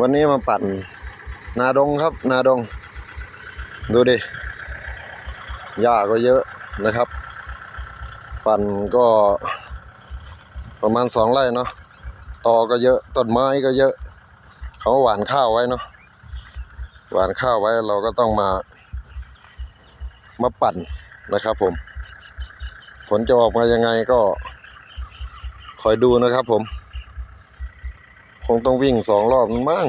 วันนี้มาปั่น นาดงครับ นาดง ดูดิหญ้าก็เยอะนะครับ ปั่นก็ประมาณสองไร่เนาะตอก็เยอะต้นไม้ก็เยอะ เขาหวานข้าวไว้เนาะหวานข้าวไว้เราก็ต้องมา มาปั่นนะครับ ผม ผลจะออกมายังไงก็คอยดูนะครับผม คงต้องวิ่งสองรอบมั้ง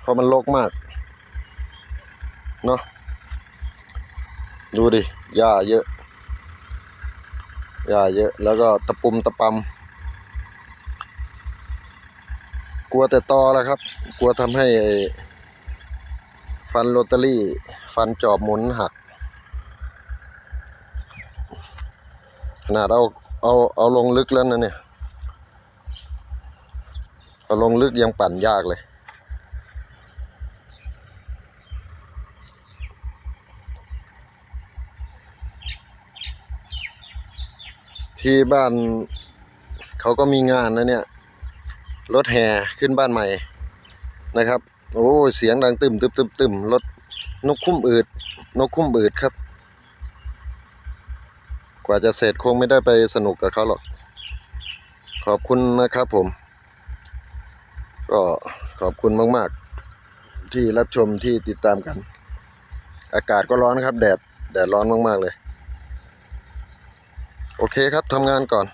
เพราะมันโลกมาก เนาะดูดิหญ้าเยอะหญ้าเยอะ แล้วก็ตะปุ่มตะปำกลัวแต่ตอแล้วครับ กลัวทำให้ฟันโรตารี่ ฟันจอบหมุนหัก ขนาดเอาเอาเอาลงลึกแล้วนะเนี่ย ลงลึกยังปั่นยากเลย ที่บ้านเขาก็มีงานนะเนี่ย รถแห่ขึ้นบ้านใหม่นะครับ โอ้เสียงดังตึมตึมตึมตึมรถนกคุ้มอืด นกคุ้มอืดครับ กว่าจะเสร็จคงไม่ได้ไปสนุกกับเขาหรอก ขอบคุณนะครับผม ก็ขอบคุณมากๆ ที่รับชมที่ติดตามกัน อากาศก็ร้อนครับ แดดแดดร้อนมาก ๆ เลย โอเคครับทำงานก่อน